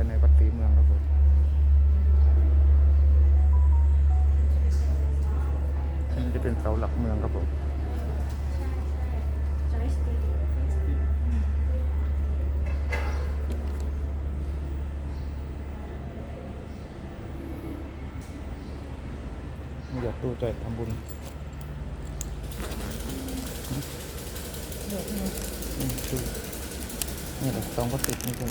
ายในวัดศรีเมืองครับผมอันนี้จะเป็นเสาหลักเมืองครับผมอยากตู้ใจทำบุญอืมดูนี่แหละซองพลาสติกนี่คือ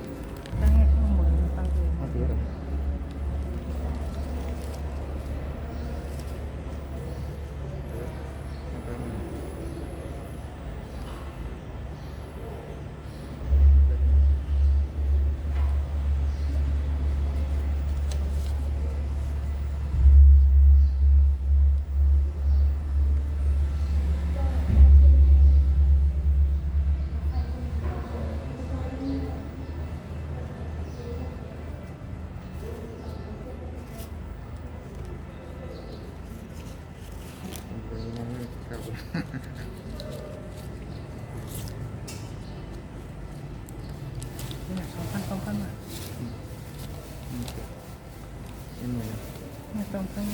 นี่หน่วยเนี่ยสองพัน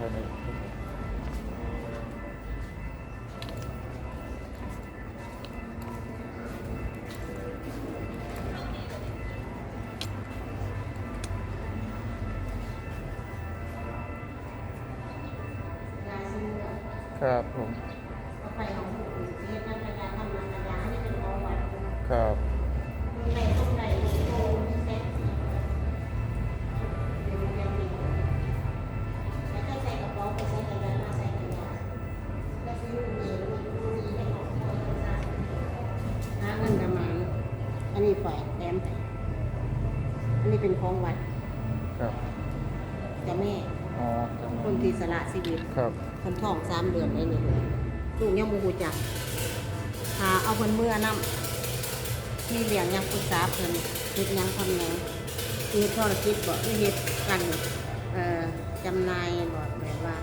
ภายในครับผม ครับ เจะแม่ อ๋อคนที่สละชีวิตครับ คนท้องสามเดือนได้นี่ลูกยังมูหูจักหาเอาเพิ่นเมื่อนำมีเลี้ยงยังปรึกษาเพิ่นเฮ็ดหยังทำหยังมีธุรกิจบ่หรือเฮ็ดกันเอ่อจำหนายบ่แบบว่า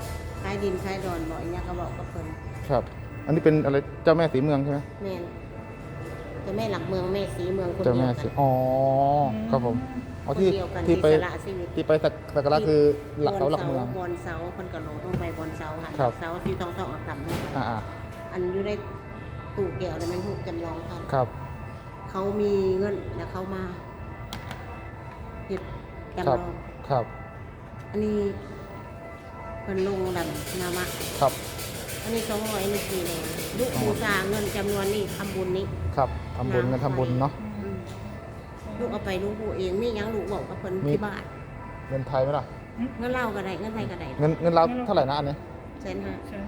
ขายดินขายดอนบ่อีหยังก็บอกกับเพิ่นครับ อันนี้เป็นอะไรเจ้าแม่สีเมืองใช่ไหมแม่น แต่แม่หลักเมืองแม่สีเมืองคนเจ้าเดีแม่ยวกัสีนอ๋อครับผมอ๋อคนที่เดียวกันที่ไปที่สละชีวิต ที่ไปสักสักการะคือหลักเสาหลักเมือง บอนเสาเพิ่นก็ลงต้องไปบอนเสาหันครับ เสาที่ต้องต้องเอากลับมาอ่าอ่าอันอยู่ในตู้แก้วแล้วมันถูกจำลองท่านครับ เขามีเงินแล้วเขามาเฮ็ดครัจำลบองครับ อันนี้เพิ่นลงดันนามะครับ อันนี้สองร้อยนี่คือเลยลูกบูชาเงินจำนวนนี้ทำบุญนี้ครับทำบุญกันทำบุญเนาะอืมลูกเอาไปลูกผู้เองมีหยังลูกบอกกับเพิ่นมีที่บ้านเงินไทยไหมล่ะเงินเล่าก็ได้เงินไทยก็ได้เงินเงินเราเท่าไหร่นะอันนี้แสนห้าใช่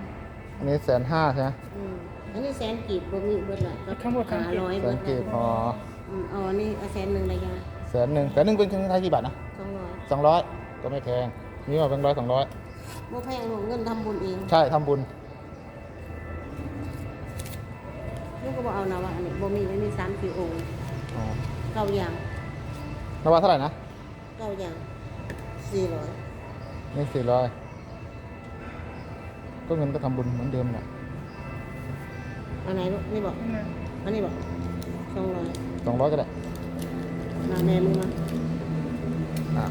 อันนี้แสนห้าใช่ไหมอืมอันนี้แสนกีบบ่มีเบิดละก็ทั้งหมดห้าร้อยแสเบินดกีบละอ๋ออืมเอาอันนี้เอาแสนหนึ่งเลยยาแสนหนึ่งแสนหนึ่งเป็นเงินไทยกี่บาทนะสองร้อยสองร้อยก็ไม่แพงนี่ว่าเป็นร้อยสองร้อยบ่แพงลูกเงินทำบุญเอง ใช่ทำบุญ ลูกก็บอกเอานะว่าอันนี้บ่มีไม่มีสามสี่องค์อ๋อเก้าอย่างนว่าเท่าไหร่นะเก้าอย่างสี่ร้อยนี่สี่ร้อยก็เงินก็ทำบุญเหมือนเดิมแหละอันไหนลูกนี่บอกนี่นะอันนี้บอกสองร้อยสองร้อยก็ได้มาแม่มึงมาอะ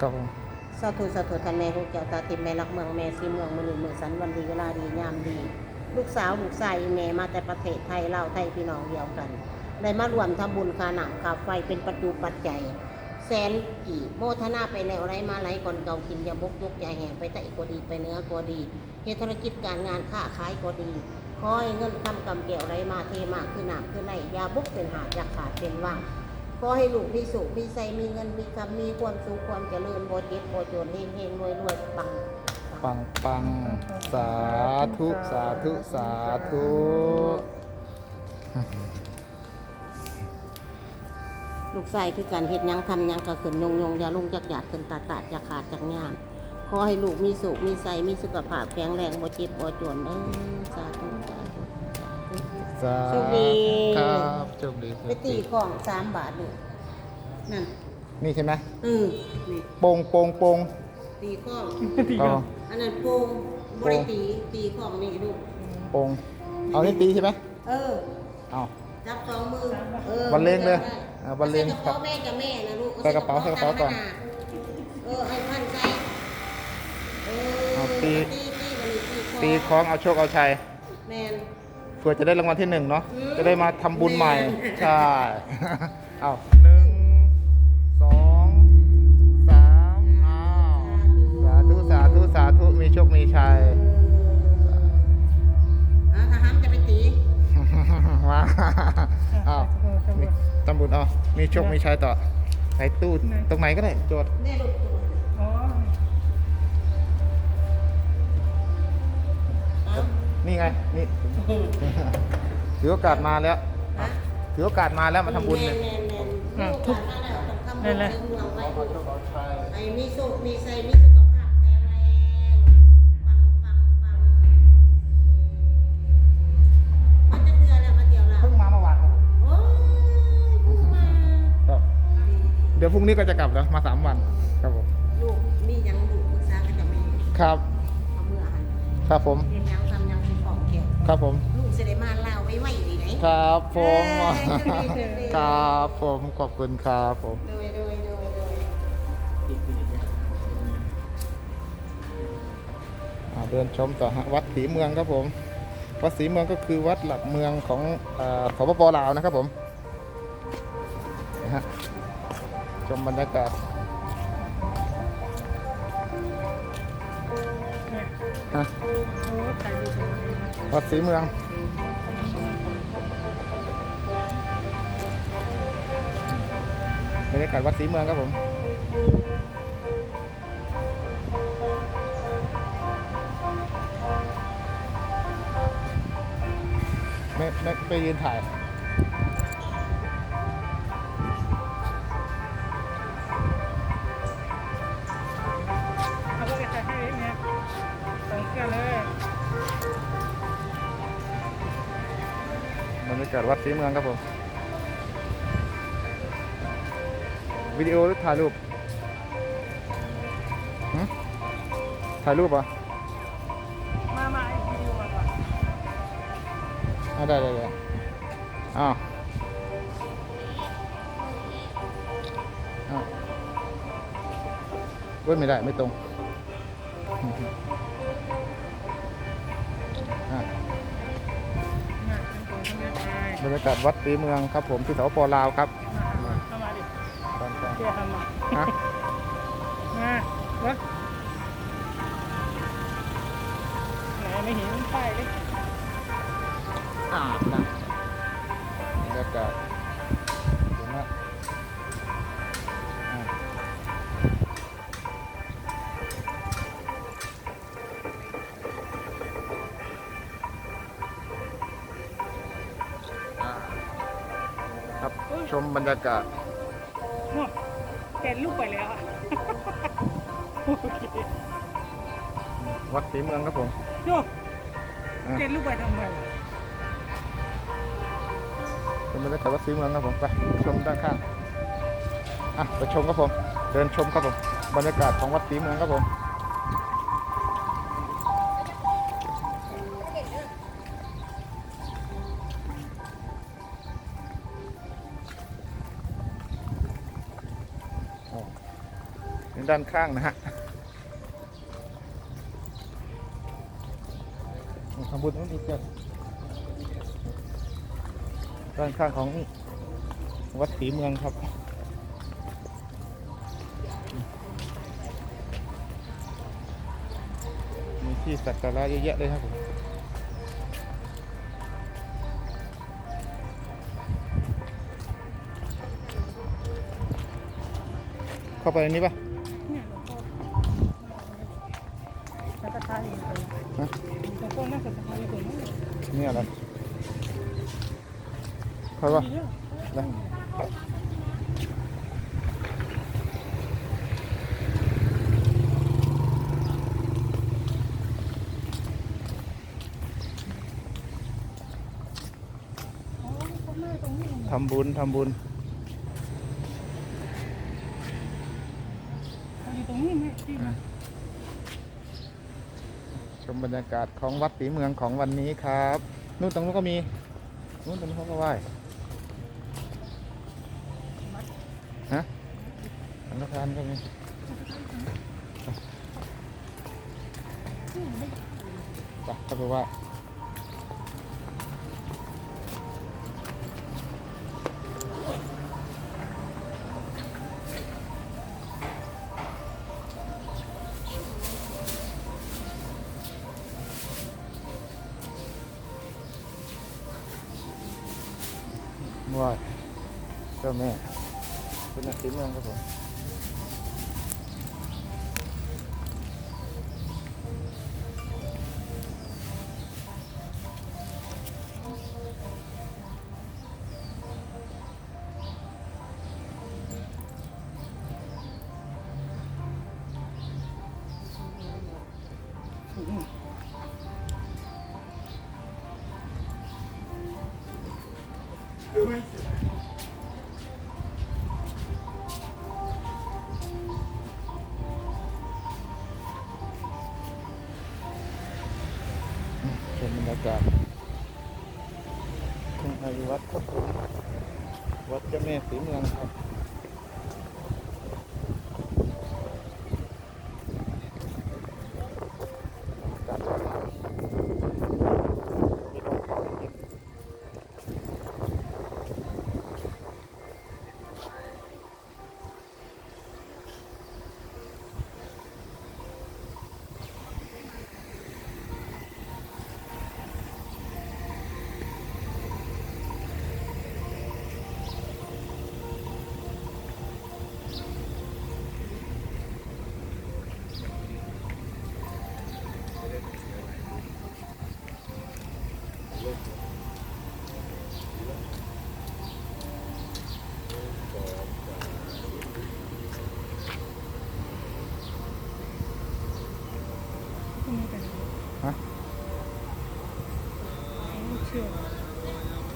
ครับผม สาธุสาธุท่านแม่พวกเจ้าตาทิพย์แม่รักเมืองแม่ซีเมืองมือหนึ่งมือสันวันดีเวลาดียามดี ลูกสาวลูกชายแม่มาแต่ประเทศไทยเล่าไทยพี่น้องเดียวกันได้มารวมทำบุญคาหนังคาไฟเป็นประตูปัจจัยแสนกี่โมทนาไปแล้วไรมาไรก่อนเก่ากินยาบกยกยาแห่งไปไต่ก็ดีไปเนื้อก็ดีเฮธุรกิจการงานค้าขายก็ดีคอยเงินคำกำเกี่ยวไรมาเทมาคือหนามคือไหนยาบุกเป็นหาดอยากขาดเป็นว่าง ขอให้ลูกมีสุขมีใสมีเงินมีคำมีความสุขความเจริญบ่เจ็บบ่จนเฮงเฮงรวยรวยปังปังปังสาธุสาธุสาธุลูกชายคือการเฮ็ดยังทำยังก็ขึ้นยงยงอย่าลงจักหยาดขึ้นตาตาดอย่าขาดจากงานขอให้ลูกมีสุขมีใสมีสุขภาพแข็งแรงบ่เจ็บบ่จนเด้อสาธุ สาธุสาธุสาโชคดีครับโชคดีไปตีของสามบาทดูนั่นนี่ใช่ไหมเออนี่โปงโปงโปงตีของตีอ๋กัอนอันนั้นโปงบริตีตีของนี่ลูกโปงเอานี่ตีใช่ไหมเออ เอา จับสองมือเออบรรเลงเลยได้อ่าบรรเลงใส่กระเป๋าแม่กับแม่นะลูกใส่กระเป๋าใส่กระเป๋าก่อนเออให้พันใส่เออเอาตี ตีตีบริตีของตีคล้องเอาโชคเอาชัย แมน เพื่อจะได้รางวัลที่หนึ่งเนาะอืมจะได้มาทำบุญใหม่แม่ ใช่ เอาหนึ่งสองสามอ้าวสาธุสาธุสาธุมีโชคมีชัยเอออะถ้าห้ามจะไปตีมาอ้าวมีทำบุญเอามีโชคมีชัยต่อใส่ตู้ตรงไหนก็ได้โจทย์แน่ลูก อ๋อ นี่ไง นี่ ถือโอกาสมาแล้ว ฮะถือโอกาสมาแล้วมาทำบุญแมเนี่ยนแมนแมนลูกหลานมาแล้วต้องทำบุญเสริมดวงไว้ลูกไอ้มีสุขมีใสมีสุขภาพแข็งแรงปังปังปังมันจะเตือนแล้วมาเดี๋ยวละเพิ่งมาเมื่อวานครับผมโอ้ยเพิ่งมาครับ ดีเดี๋ยวพรุ่งนี้ก็จะกลับแล้วมาสามวัน ครับผม ลูกมีหยังลูกปรึกษากันจะมีครับ เอาเมื่อหันครับผมเห็นหยังทำหยังสิของแขก ครับผม ลูกเสได็จมาเล่าไว้ไว้ดีไหนครับผมเอ้ยครับผมขอบคุณครับผม โดยโดยโดยโดยอ่าเดินชมต่อฮะวัดศรีเมืองครับผม วัดศรีเมืองก็คือวัดหลักเมืองของอ่าสปปลาวนะครับผมนะฮะชมบรรยากาศ วัดศรีเมืองบรรยากาศวัดศรีเมืองครับผมไม่ไม่ไปยืนถ่าย บรรยากาศวัดศรีเมืองครับผมวิดีโอหรือถ่ายรูปหึถ่ายรูปเหรอะมามาอีกวิดีโอมาก่อนอะได้ได้ได้อ้าวอ้าวเว้ยไม่ได้ไม่ตรง บรรยากาศวัดศรีเมืองครับผมที่สปปลาวครับมาเข้ามาดิตอนกลางเที่ยวทำมาฮะมาวะไหนไม่เห็นป้ายเลยอ่านะบรรยากาศ ครับ ชมบรรยากาศโน่นแกนลูกไปแล้วอะโอเควัดศรีเมืองครับผมโน่แกนลูกไปทำไมชมบรรยากาศวัดศรีเมืองครับผมไปชมด้านข้างอะไปชมครับผม เดินชมครับผม บรรยากาศของวัดศรีเมืองครับผม ด้านข้างนะฮะทำบุญต้องมีเกิดด้านข้างของวัดศรีเมืองครับมีที่สักการะเยอะแยะเลยครับผมเข้าไปในนี้ปะ เข้าปะมีเยอะนะอ๋อพ่อแม่ตรงนี้ทำบุญทำบุญอยู่ตรงนี้แม่ที่ชมบรรยากาศของวัดศรีเมืองของวันนี้ครับ นู่นตรงนู้นก็มี นู่นตรงนู้นเขาก็ไหว้ ฮะสังฆทานก็มีไปเเจ้าแม่เป็นวัดศรีเมืองครับผมช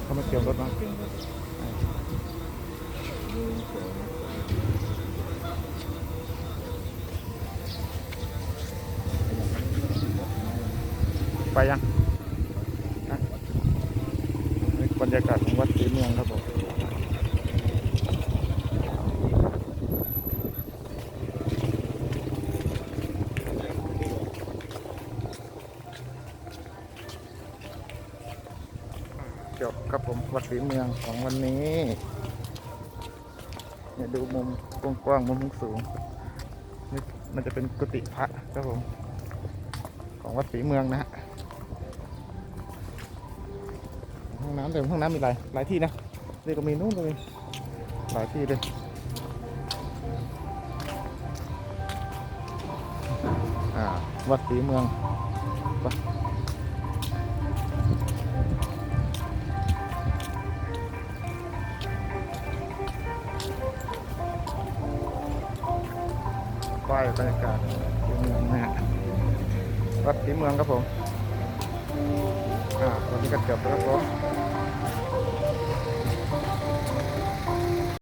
เขามาเกี่ยวรถมาไปยังบรรยากาศของวัดศรีเมืองครับผม จบครับผมวัดศรีเมืองของวันนี้เนี่ยดูมุมกว้างๆมุมสูงนี่มันจะเป็นกุฏิพระครับผม ของวัดศรีเมืองนะฮะห้องน้ำแต่ห้องน้ำมีหลายหลายที่นะนี่ก็มีนู่นก็มีหลายที่เลยอ่าวัดศรีเมืองไป ที่เมืองครับผมอ่าวันนี้ก็จบแล้วครับผม